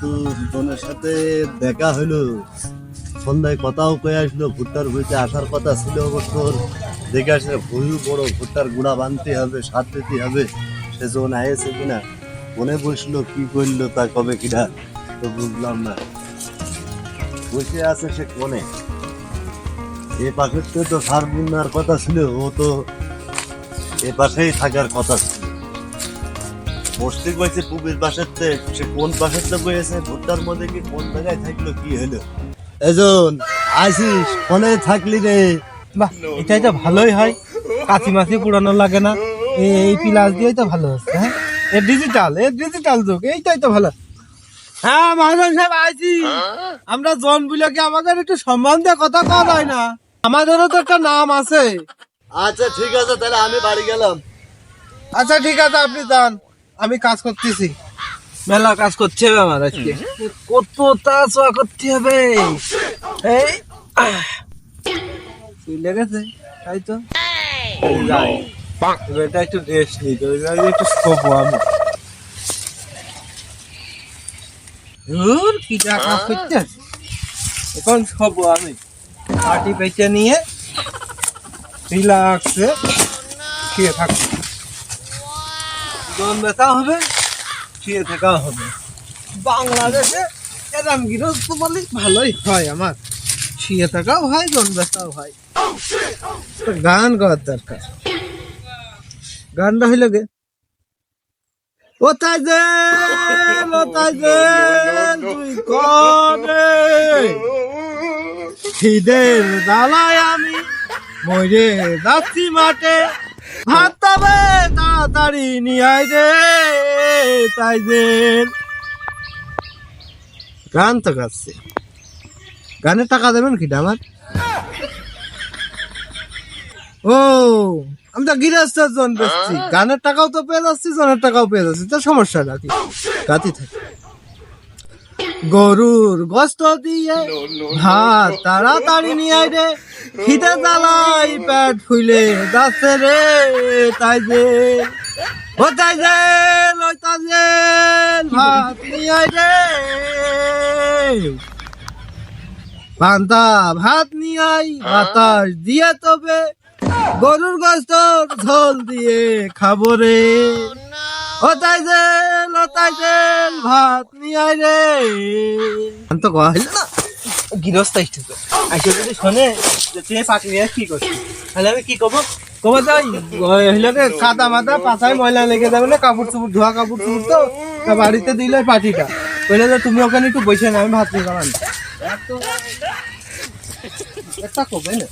তো সাথে দেখা সন্ধ্যায় কথাও কয়ে আসলো, ভুট্টার আসার কথা ছিল অবশ্য। দেখে আসলে বড়, ভুট্টার বানতে হবে, সার দিতে হবে, সে যখন আয়েছে কিনা। মনে বসল, কি করল তা কবে কিনা, তো বুঝলাম না। বসে আছে সে কোনে এ পাশের তো সার বুনার কথা ছিল, ও তো এ পাশেই থাকার কথা ছিল। মস্তিক বইছে পুবের পাশের তে সে কোন পাশের তে বইছে ভুট্টার মধ্যে কি কোন জায়গায় থাকল কি হলো? এজন আইসিস ফোনে থাকলি রে। বাহ এটাই তো ভালোই হয়। কাঁচি মাছি পুরানো লাগে না। এই পিলাস দিয়েই তো ভালো হচ্ছে হ্যাঁ? এ ডিজিটাল এ ডিজিটাল যুগ এইটাই তো ভালো। হ্যাঁ মহাজন সাহেব আইছি আমরা জন বুলাকে আমাদের একটু সম্মান দিয়ে কথা কওয়া যায় না। আমাদেরও তো একটা নাম আছে। আচ্ছা ঠিক আছে তাহলে আমি বাড়ি গেলাম। আচ্ছা ঠিক আছে আপনি যান। আমি কাজ করতেছি। মেলা কাজ করতে হবে আমার আজকে। কত তাস করতে হবে। এই লেগেছে তাই তো। এটা একটু রেস্ট নিতে হবে একটু শোবো আমি। কাজ করতে এখন শোবো আমি। পাটি পেটে নিয়ে রিল্যাক্সে শুয়ে থাকব। দম ব্যথা হবে শুয়ে থাকা হবে। বাংলাদেশে এরম গৃহস্থ বলে ভালোই হয় আমার। শুয়ে থাকাও হয় দম ব্যথাও হয়। গান গাওয়ার দরকার। গানটা হইল গে। ও যে ও যে তুই কবে? খিদের দালায় আমি মরে যাচ্ছি মাঠে। ভাত তবে তাড়াতাড়ি নিয়ে আয় রে তাই গান তো গাচ্ছে। গানের টাকা দেবেন কি আমার ও আমি তো গৃহস্থের জন বেচছি। গানের টাকাও তো পেয়ে যাচ্ছি জনের টাকাও পেয়ে যাচ্ছি। তো সমস্যা নাকি গাতি থাকে। গরুর গোস্ত দিয়ে ভাত তাড়াতাড়ি নিয়ে আয় রে খিদে জ্বালাই পেট ফুলে যাচ্ছে রে তাই যে ও তাই যে ভাত নিয়ে রে পান্তা ভাত নিয়ে আই বাতাস দিয়ে তবে। গরুর গোস্ত ঝোল দিয়ে খাব রে। ও তাই যে লতাই যে ভাত নিয়ে আয় রে তো কয়া হইল না গৃহস্থ এসেছে যদি শোনে, যে তুই পাটি নিয়ে কি করছিস তাহলে আমি কি করব? কবো যাই হইলকে কাদা পাছায় ময়লা লেগে যাবে না, কাপড় চুপড়, ধোয়া কাপড় চুপড় তো বাড়িতে দিলে পাটিটা তুমি ওখানে একটু বসে না আমি ভাত নিয়ে গেলাম একটা কবে না?